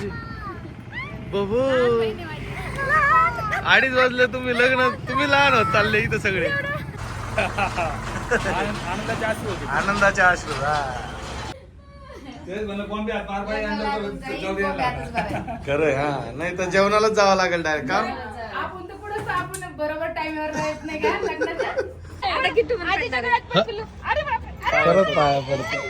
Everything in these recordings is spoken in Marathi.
तुझी बाबू. अडीच वाजले तुम्ही लग्न. तुम्ही लहान होत चालले इथं सगळे. आनंदाची आसरी होती आनंदाचे अश्रू हा. हा. नाही तर जेवणालाच जावं लागेल डायरेक्ट का? आपण तर पुढे आपण बरोबर टाइमवर राहत नाही का लग्नाच्या? परत पाया पडतो.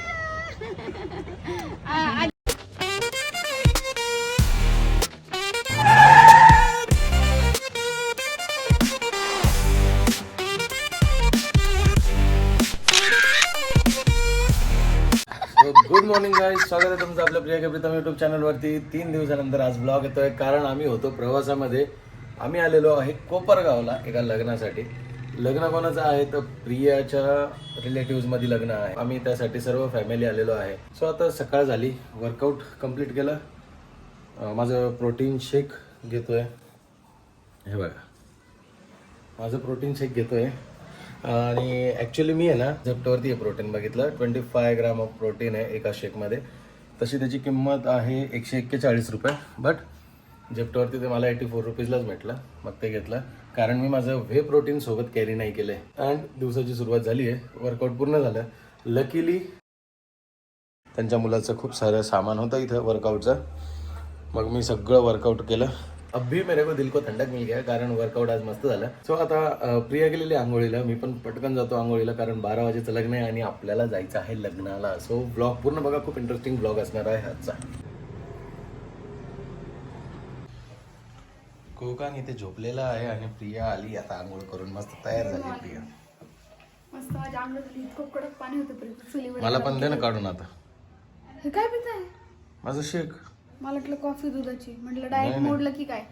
मॉर्निंग गाईज स्वागत आहे तुमचं आपल्या प्रिया प्रीतम युट्यूब चॅनलवरती तीन दिवसानंतर आज ब्लॉग येतोय. कारण आम्ही होतो प्रवासामध्ये. आम्ही आलेलो आहे कोपरगावला एका लग्नासाठी. लग्न कोणाचं आहे? तर प्रियाच्या रिलेटिव्हमध्ये लग्न आहे. आम्ही त्यासाठी सर्व फॅमिली आलेलो आहे. सो आता सकाळ झाली. वर्कआउट कंप्लीट केलं. माझं प्रोटीन शेक घेतोय. हे बघा. माझं प्रोटीन शेक घेतोय. आणि ॲक्च्युली मी आहे ना झपटवरती हे प्रोटीन बघितलं. Twenty five gram of protein आहे एका शेकमध्ये तशी त्याची किंमत आहे एकशे एक्केचाळीस रुपये. बट झेप्टोवरती ते मला एटी फोर रुपीजलाच भेटलं. मग ते घेतलं. कारण मी माझं व्हे प्रोटीन सोबत कॅरी नाही केलं आहे अँड दिवसाची सुरुवात झाली आहे. वर्कआउट पूर्ण झालं. लकीली त्यांच्या मुलाचं खूप सारं सामान होतं इथं वर्कआउटचं मग मी सगळं वर्कआउट केलं. अभी मेरे को दिल को थंडक मिल गया कारण वर्कआउट आज मस्त झालं. सो आता प्रिया गेलेली आंघोळीला. मी पण पटकन जातो आंघोळीला कारण बारा वाजेचं लग्न आहे आणि आपल्याला जायचं आहे लग्नाला. सो ब्लॉग पूर्ण बघा खूप इंटरेस्टिंग ब्लॉग असणार आहे आजचा. कोकान इथे झोपलेला आहे आणि प्रिया आली आता आंघोळ करून. मस्त तयार झाली प्रिया. मस्त माझ्या अंगात इतकं कडक पाणी होतं पर्यंत चुलीवर मला पण दे ना काढून आता. हे काय पिताय? माझं शेक. मला वाटलं कॉफी दुधाची. म्हटलं डायरेक्ट मोडलं की काय?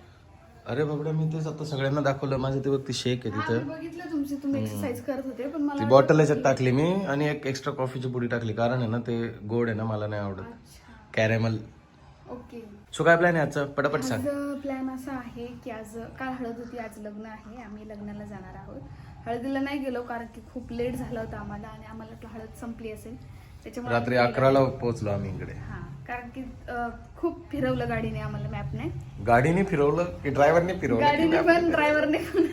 अरे बाबडा मी तेच आता सगळ्यांना दाखवलं. माझं ते बघ ती शेक आहे तिथं. मी बघितलं तुमची. तुम्ही एक्सरसाइज करत होते पण मला ती बॉटल याच्यात टाकली मी आणि एक एक्स्ट्रा कॉफीची पुडी टाकली. कारण आहे ना ते गोड आहे ना मला नाही आवडत. कॅरेमल ओके सो काय प्लॅन आहे आजचा? पटापट सांग. आज प्लॅन असा आहे की आज काल हळद होती आज लग्न आहे. आम्ही लग्नाला जाणार आहोत. हळदीला नाही गेलो कारण की खूप लेट झालं होतं आम्हाला आणि आम्हाला वाटलं हळद संपली असेल. त्याच्यामुळे रात्री अकराला पोहोचलो आम्ही इकडे. हा कारण की अं, खूप फिरवलं गाडीने आम्हाला मॅपने गाडीने फिरवलं की ड्रायव्हरने फिरवलं गाडीने पण ड्रायव्हरने पण.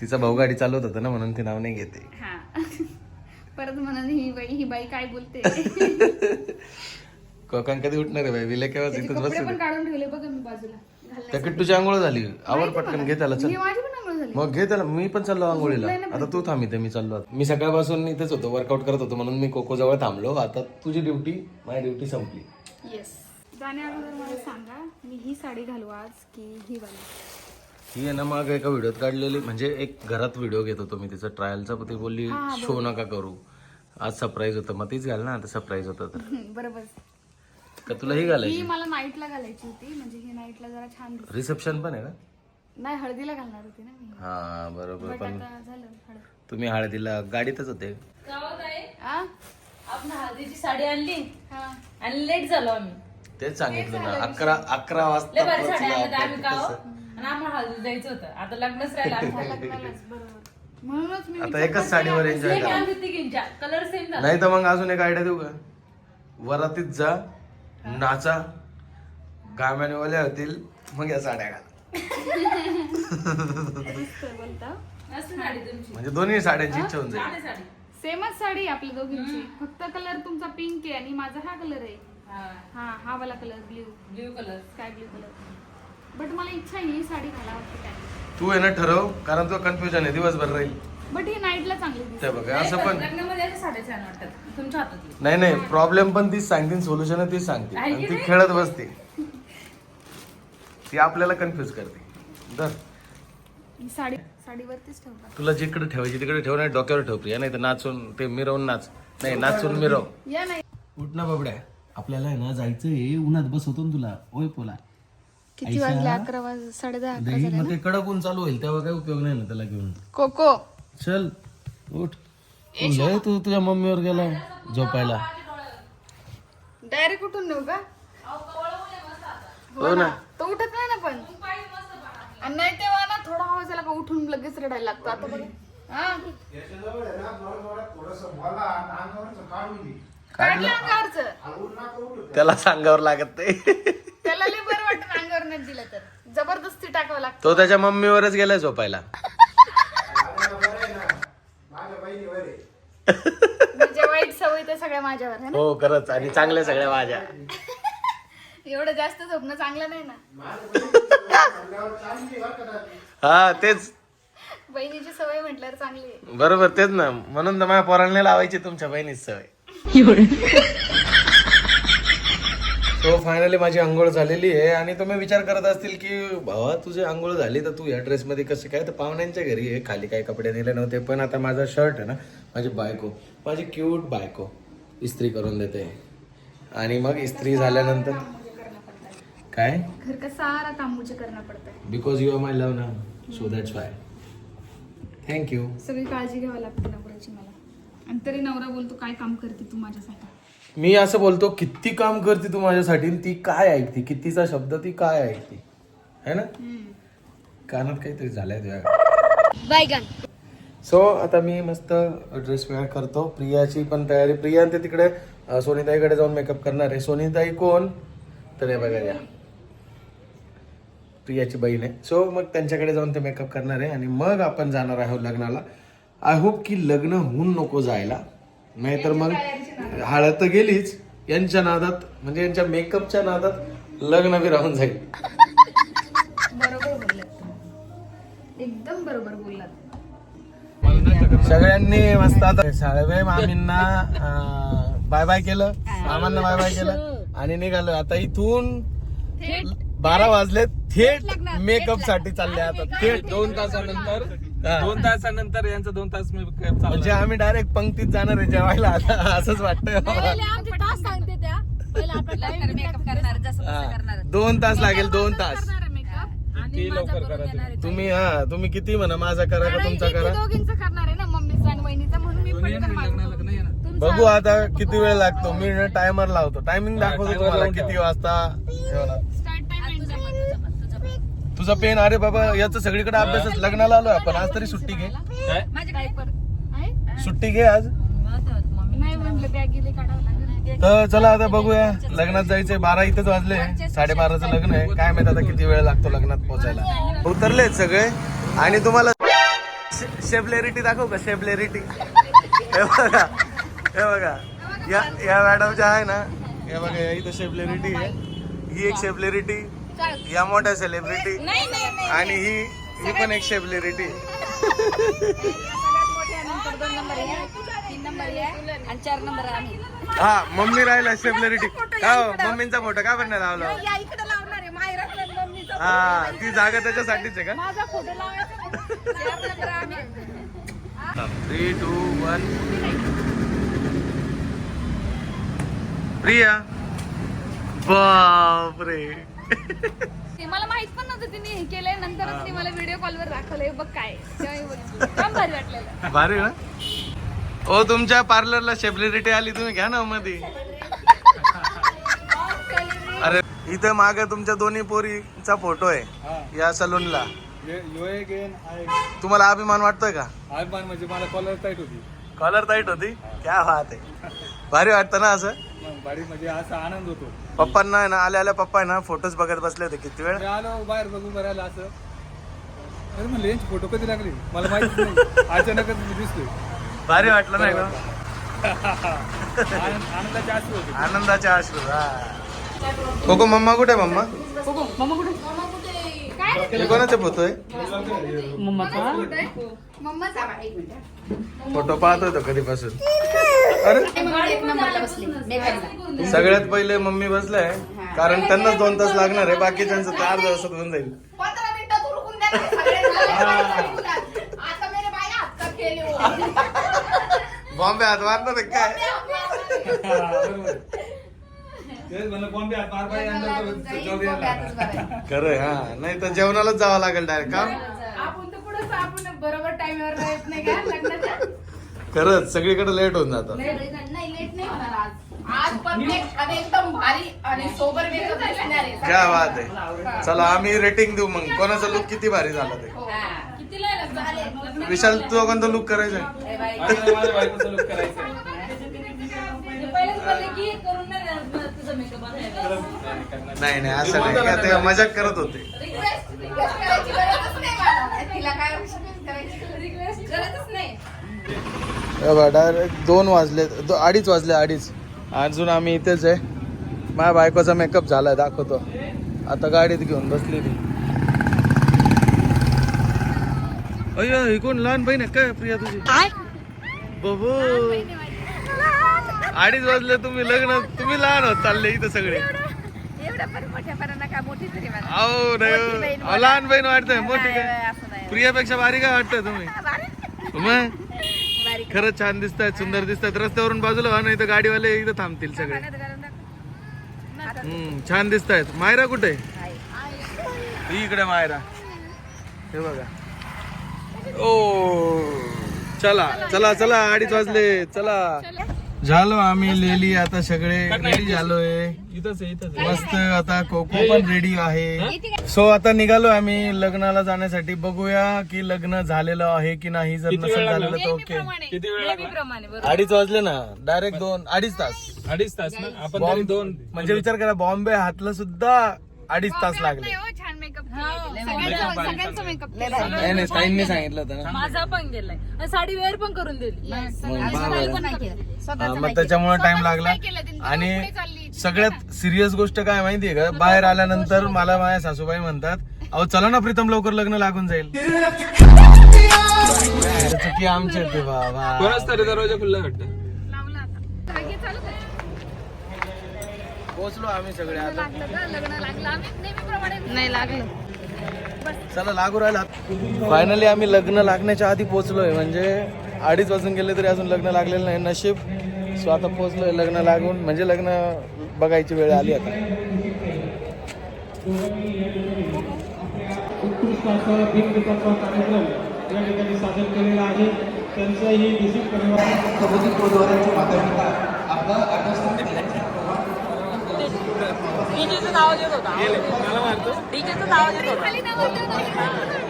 तिचा भाऊ गाडी चालवत होता ना म्हणून ती नाव नाही घेते. हा. परत म्हणाले ही बाई ही बाई काय बोलते? कोकण कधी उठणार आहे बाई? विले केव्हा त्याचे इथंच कपडे बसू पण काढून ठेवले बघा मी बाजूला. घालण्यासाठी. त्या किट्टूची आंघोळ झाली. आवर पटकन घे त्याला चल. माझी झाली. मग घे त्याला. मी पण चाललो आंघोळीला. आता तू थांब इथे मी चाललो आता. मी सकाळपासून इथेच होतो वर्कआउट करत होतो म्हणून मी कोको जवळ थांबलो. आता तुझी ड्युटी माझी ड्युटी संपली. येस जाण्या अगोदर मला सांगा मी ही साडी घालू आज की ही वाली ही आहे ना मग एका व्हिडिओत काढलेली. म्हणजे एक घरात व्हिडिओ घेत होतो मी तिचा. ट्रायलचा ती बोलली शो नका करू. आज सरप्राईज होतं. मग तीच घाल ना आता सरप्राईज होतं तर. हम्म, बरोबर. का तुला ही घालायची? ही मला नाईटला घालायची होती. म्हणजे ही नाईटला जरा छान दिसते रिसेप्शन पण आहे का? नाही हळदीला घालणार होती ना मी. हा बरोबर पण आता झालं हळद. तुम्ही हळदीला गाडीतच होते. आ? आपण हळदीची साडी आणली. हा. आणि लेट झालो आम्ही. तेच सांगितलं ना अकरा अकरा लय वाजता साडी पोहोचलो आम्ही आपण तिथं. आणि आम्हाला हळदी जायचं होतं. आता लग्नच राहिलं आमचं. लग्नालाच, बरोबर. म्हणूनच मी आता एकच साडीवर एन्जॉय Same करा. आम्ही तिघींच्या कलर सेम झाला. नाही तर मग अजून एक आयडिया देऊ का? वरातीत जा नाचा गाम्याने ओल्या होतील मग या साड्या घाला. म्हणजे दोन्ही साड्यांची इच्छा होऊन जाईल. साडी साडी. सेमच साडी आपल्या दोघींची. फक्त कलर तुमचा पिंक आहे आणि माझा हा कलर आहे. हा. हा हा वाला colour blue blue colour sky blue colour but मला इच्छा आहे ही साडी घालावं काय तू आहे ना ठरव कारण तो कन्फ्युजन आहे. दिवसभर राहील. बट ही नाईटला चांगली दिसते. ते बघा असं पण. लग्नामध्ये अशा साड्या छान वाटतात. तुमच्या हातातली नाही नाही प्रॉब्लेम पण तीच सांगते सोल्युशन तीच सांगते आणि ती खेळत बसते. ती आपल्याला कन्फ्युज करते. दर ही साडी साडीवरतीच ठेवतात तुला जिकडे ठेवायची तिकडे ठेव नाही डोक्यावर ठेव प्रिया नाही तर नाचून ते मिरवून नाच. नाही नाचून मिरव. या नाही. उठ ना बाबड्या. आपल्याला आहे ना जायचंय उन्हात बसवतो ना तुला. ओय पोला. किती वाजले? अकरा वाज साडे दहा दही मग ते कडक ऊन चालू होईल तेव्हा काही उपयोग नाही ना त्याला घेऊन. कोको. चल उठ. तू लय तू तुझ्या मम्मीवर गेला झोपायला. डायरेक्ट उठून नेऊ का? हो ना. तो उठत नाही ना पण. आणि नाही तेव्हा ना थोडा आवाज आला का उठून लगेच रडायला लागतो. आता बघ. हा? काढलं अंगावरचं. त्याला सांगावर लागत नाही. जबरदस्ती टाकावं लागतं. तो त्याच्या मम्मीवरच गेलाय झोपायला. म्हणजे वाईट सवय ते सगळ्या माझ्यावर आहे ना. हो खरंच. आणि चांगल्या सगळ्या माझ्या. एवढं जास्त झोपणं चांगलं नाही ना. हा तेच. बहिणीची सवय म्हटल्यावर चांगली आहे. बरोबर तेच ना. म्हणून तर माझ्या पोरांना लावायची तुमच्या बहिणीच सवय. सो फायनली माझी आंघोळ झालेली आहे आणि तुम्ही विचार करत असतील की भावा तुझी आंघोळ झाली तर तू या ड्रेसमध्ये कसं काय? तर पाहुण्यांच्या घरी आहे. खाली काही कपडे दिले नव्हते पण आता माझा शर्ट आहे ना माझी बायको माझी क्यूट बायको इस्त्री करून देते. आणि मग इस्त्री झाल्यानंतर काय? घर का सारा काम मुझे करना पडता है because you are my love ना so that's why thank you सगळी काळजी घ्यावी लागते नवऱ्याची मला. आणि तरी नवरा बोलतो काय काम करते तू माझ्यासाठी? मी असं बोलतो किती काम करते तू माझ्यासाठी आणि ती काय ऐकते? कितीचा शब्द ती काय ऐकते? है ना? कानात काहीतरी झालंय तुझ्या. सो आता मी मस्त ड्रेस वेअर करतो. प्रियाची पण तयारी. प्रिया ते तिकडे अं, सोनीताईकडे जाऊन मेकअप करणार आहे. सोनीताई कोण? तर हे बघा या. प्रियाची बहीण आहे. सो मग त्यांच्याकडे जाऊन ते मेकअप करणार आहे आणि मग आपण जाणार आहोत लग्नाला. आय होप की लग्न होऊन नको जायला. नाहीतर मग हळद तर गेलीच. यांच्या नादात म्हणजे यांच्या मेकअपच्या नादात लग्न बी राहून जाईल. बरोबर बोललात एकदम बरोबर बोललात. सगळ्यांनी मस्त आता साळवे मामींना बाय बाय केलं. मामांना बाय बाय केलं. आणि निघालो. आता इथून बारा वाजले थेट मेकअपसाठी चालले आता. थेट दोन तासानंतर हा. दोन तासानंतर यांचा दोन तास मी म्हणजे आम्ही डायरेक्ट पंक्तीत जाणार आहे जेवायला. आता असंच वाटतंय. हा. दोन तास लागेल दोन तास. मेकअप लवकर करा तुम्ही हा तुम्ही किती म्हणा माझा करा का तुमचा करा? दोघींचा करणार आहे ना मम्मीचा आणि वहिनीचा म्हणून मी पण कर माझं. लग्न येणार बघू आता किती वेळ लागतो. मी टायमर लावतो. टायमिंग दाखवतो तुम्हाला किती. वाजता. जेवणार तुझा पेन अरे बाबा याचं सगळीकडे अभ्यासच लग्नाला आलोय आपण. आज तरी सुट्टी घे. काय? माझे डायपर आहे? सुट्टी घे आज. नाही म्हणलं बॅग गेले काढावं लागेल. तर चला आता बघूया. लग्नात जायचंय. बारा इथेच वाजले. साडेबाराचं लग्न आहे. काय माहीत आता किती वेळ लागतो लग्नात पोहोचायला. उतरलेत सगळे. आणि तुम्हाला शेबलेरिटी दाखवू का? शेबलेरिटी हे बघा. हे बघा. या या मॅडम ज्या आहे ना हे बघा या इथं शेबलेरिटी आहे. ही एक शेबलेरिटी या मोठ्या सेलिब्रिटी आणि ही ही पण एक आम्ही. हा मम्मी राहिला शेबलेरिटी का हो? मम्मींचा फोटो का पण लावला? हा ती जागा त्याच्यासाठीच आहे का? Three two one Priya. बापरे. ते मला माहीत पण नव्हतं तिने हे केलंय. नंतरच मला व्हिडिओ कॉलवर दाखवलंय. बघ काय तेव्हा बघ. काम भारी वाटलेलं. भारी ना? ओ तुमच्या पार्लरला शेबलिरिटी आली तुम्ही घ्या ना मध्ये अरे इथं माग तुमच्या दोन्ही पोरीचा फोटो आहे. या सलूनला. यो एक येईन, आहे. तुम्हाला अभिमान वाटतोय का? अभिमान म्हणजे मला कॉलर टाईट होती. कॉलर टाईट होती? क्या बात आहे. भारी वाटतं ना असं? म्हणजे असा आनंद होतो. पप्पांना आहे ना आल्या आल्या पप्पा आहे ना फोटोज बघत बसले होते किती वेळ? मी आलो बाहेर बघून बघायला असं. अरे म्हणलं यांची फोटो कधी लागली? मला माहिती नाही. अचानकच मी दिसलो भारी वाटलं नाही का? आनंद- आनंदाचे अश्रू होते. आनंदाचे अश्रू हा. कोको मम्मा कुठे आहे मम्मा? हे कोणाचा फोटो आहे? मम्माचा? फोटो पाहतोय तो कधीपासून. अरे? सगळ्यात पहिले मम्मी बसलाय कारण त्यांनाच दोन तास लागणार आहे बाकीच्यांचं तर अर्ध्या तासात होऊन जाईल. हो. बॉम्बे हात मारणार काय. खरंय हा. नाही तर जेवणालाच जावं लागेल डायरेक्ट का? आपण तर पुढे आपण बरोबर टाइमवर येत नाही का? खरंच सगळीकडे लेट होऊन जातं. नाही लेट नाही होणार आज. आज परफेक्ट आणि एकदम भारी आणि सोबर मेकअप दिसणार आहे. क्या बात आहे. चला आम्ही रेटिंग देऊ मग. कोणाचा लुक किती भारी झाला ते? कितीला आहे लग्न? विशाल तू कोणता लुक करायचा आहे? मला माझ्या बायकोचं look करायचं पहिलेच बोलले की करून नाही देणार तुझा नाही नाही असं नाही. ते मजाक करत होते. रिक्वेस्ट रिक्वेस्ट करायची गरजच नाही मला. तिला काय रिक्वेस्ट करायची? डायरेक्ट दोन वाजले दो- अडीच वाजले अडीच. अजून आम्ही इथेच आहे. माझ्या बायकोचा मेकअप झालाय दाखवतो. आता गाडीत घेऊन बसली ती. अय्यो ही कोण लहान बहीण आहे काय प्रिया तुझी? बबू. अडीच वाजले तुम्ही लग्न तुम्ही लहान होत चालले इथं सगळे. अहो नाही हो. अहो, लहान बहीण वाटतंय मोठी काय प्रियापेक्षा भारी काय वाटतंय तुम्ही? मग? खरंच छान दिसत आहेत सुंदर दिसत आहेत रस्त्यावरून बाजूला व्हा नाही तर गाडीवाले इथं थांबतील सगळे. हम्म, छान दिसत आहेत मायरा कुठे? आहे. ही इकडे मायरा. हे बघा. ओ चला चला चला अडीच वाजले चला. झालो आम्ही लेली आता सगळे. रेडी झालोय. इथंच आहे इथंच आहे. मस्त आता कोको पण रेडी आहे. सो आता निघालो आम्ही लग्नाला जाण्यासाठी. बघूया की लग्न झालेलं आहे की नाही. जर नसेल झालेलं तर ओके किती वेळ लागला? प्रमाणे बरोबर. अडीच वाजले ना. डायरेक्ट दोन अडीच तास. अडीच तास ना? आपण तरी बॉम्ब दोन म्हणजे विचार करा बॉम्बे हातला सुद्धा अडीच तास लागले. नाही हो, छान मेकअप Makeup भारी सगळ्यांचा. मेकअप नाही नाही ताईंनी सांगितलं होतं ना. माझा पण गेलाय. आणि साडी वेअर पण करून दिली. हा, मग त्याच्यामुळे टाइम लागला. आणि सगळ्यात सिरियस गोष्ट काय माहितीये का? बाहेर आल्यानंतर मला माझ्या सासूबाई म्हणतात अहो चला ना प्रीतम लवकर लग्न लागून जाईल. चुकी आमची होती बाबा. कोणाच तरी दरवाजा खुल्ला वाटतं. पोहोचलो आम्ही सगळे आता. नाही लागलं. चला लागू राहिला. फायनली आम्ही लग्न लागण्याच्या आधी पोहोचलोय म्हणजे अडीच वाजून गेले तरी अजून लग्न लागलेलं नाही. नशीब सो आता पोहोचलोय लग्न लागून. म्हणजे लग्न बघायची वेळ आली आता. कार्यक्रम या ठिकाणी सादर केलेला आहे. परिवार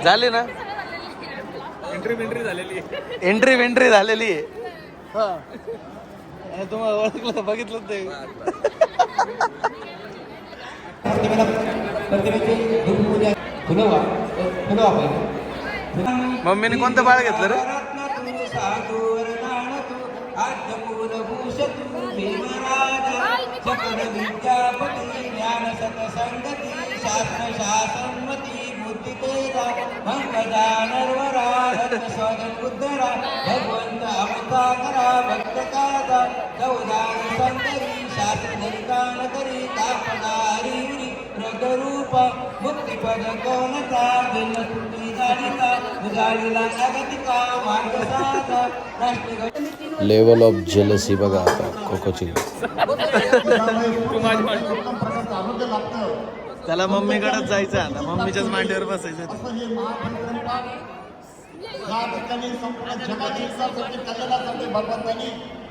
झाली ना? एंट्री एंट्री झालेली एंट्री वेंट्री झालेली आहे. हा. तुम्हाला ओळखलं बघितलं ते मम्मीने कोणतं बाळ घेतलं रे भगवंत अवतारा भक्त कादा करी रगरूप मुक्तिपद कोणता मार्ग साधा राष्ट्र लेवल ऑफ जेलसी बघा आता कोकोची. त्याला मम्मीकडेच जायचं आता मम्मीच्याच मांडीवर बसायचं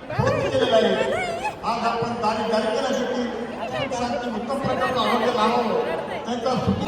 या ठिकाणी आहे आज आपण तारीख गायकऱ्यासाठी सुख शांती उत्तम प्रकारचं आरोग्य लावावं. त्यांचा सुख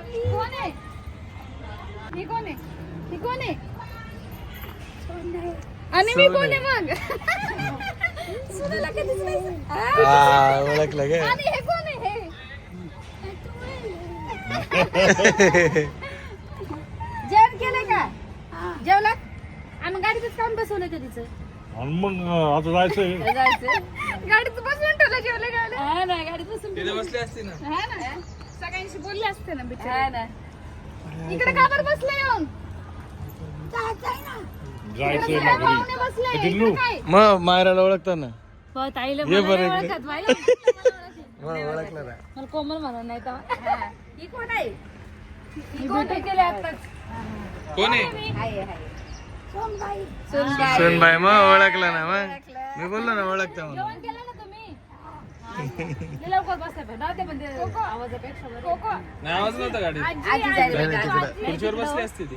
कोण आहे? ही कोण आहे? ही कोण आहे? आणि मी सोने. कोण आहे मग? सुनेला कधीच नाही हा? हा, ओळखलं गे. आणि हे कोण आहे? हे? जेवण केलंय का? जेवला आम्ही गाडीतच काम बसवलं का तिचं? मग आता जायचंय. गाडीत बसवून ठेवलं जेवलं गाडी हा ना गाडीत बसून तिथे बसली असती ना. हा ना. सगळ्यांशी बोलले असते ना बिचारे. ना. इकडे का बरं बसले येऊन? जायचंय इकडे सगळे पाहुणे बसले. इकडे काय? मग मायराला ओळखतं ना? हो, ताईला ये मला बरं नाही इकडे. ओळखत बाई. मग ओळखलं ना मला कोमल म्हणून नाही तर हा. ही कोण आहे? ही कोण आहे? केले आताच कोण आहे? आहे, आहे. सोनबाई. सोनबाई. मग ओळखलं ना मग. मी बोललो ना ओळखतं म्हणून. जेवण केलं ना नाही आवाज नव्हता गाडी. खुर्चीवर बसली असती ती.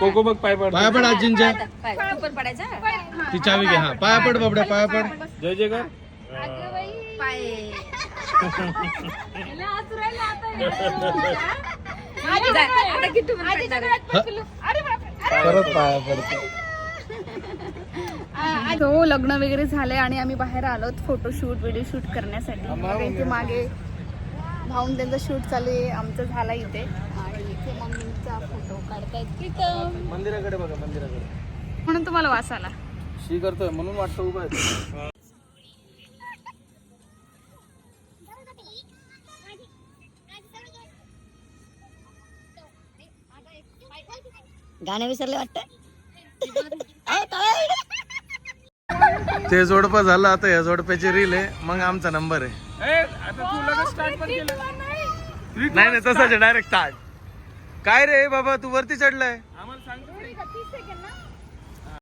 कोको बघ पाय पड. पाया पड आजींच्या हा. ती चावी घे हा. पाया पड बाबड्या पाया पड. जय जय कर. परत पाया पडतो. हो लग्न वगैरे झालंय आणि आम्ही बाहेर आलो फोटोशूट व्हिडिओ शूट करण्यासाठी. मग इथे मागे भाऊन त्यांचा शूट चालू आहे आमचं झाला इथे. आणि इथे मम्मीचा फोटो काढतायत. प्रीतम मंदिराकडे बघा मंदिराकडे. म्हणून तुम्हाला वास आला. शी करतोय म्हणून वाटतं उभा आहे. गाणे विसरले वाटतं? ते जोडपं झालं आता या जोडप्याची रील आहे. मग आमचा नंबर आहे. ए, आता तू लगेच स्टार्ट पण केलं. नाही नाही तसंच डायरेक्ट स्टार्ट काय रे बाबा तू वरती चढलाय.